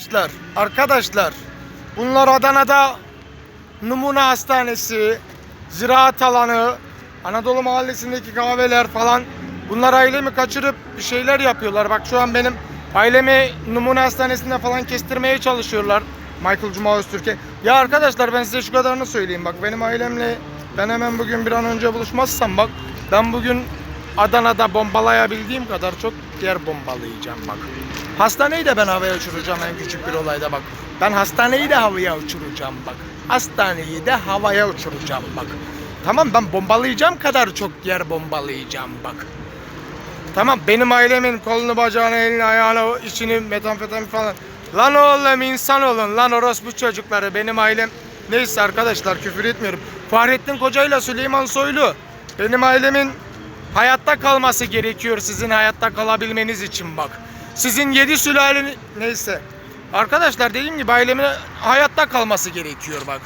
Arkadaşlar, arkadaşlar. Bunlar Adana'da Numune Hastanesi, Ziraat Alanı, Anadolu Mahallesi'ndeki kahveler falan. Bunlar ailemi kaçırıp bir şeyler yapıyorlar. Bak şu an benim ailemi Numune Hastanesi'nde falan kestirmeye çalışıyorlar. Michael Cuma Öztürk'e. Ya arkadaşlar ben size şu kadarını söyleyeyim. Bak benim ailemle ben hemen bugün bir an önce buluşmazsam bak ben bugün Adana'da bombalayabildiğim kadar çok yer bombalayacağım bak. Hastaneyi de ben havaya uçuracağım en küçük bir olayda bak. Ben hastaneyi de havaya uçuracağım bak. Hastaneyi de havaya uçuracağım bak. Tamam ben bombalayacağım kadar çok yer bombalayacağım bak. Tamam benim ailemin kolunu bacağını elini ayağını içini metamfetamin falan. Lan oğlum insan olun lan orospu çocukları benim ailem. Neyse arkadaşlar küfür etmiyorum. Fahrettin Koca ile Süleyman Soylu. Benim ailemin hayatta kalması gerekiyor sizin hayatta kalabilmeniz için bak. Sizin yedi sülalenin neyse. Arkadaşlar dediğim gibi ailemin hayatta kalması gerekiyor bak.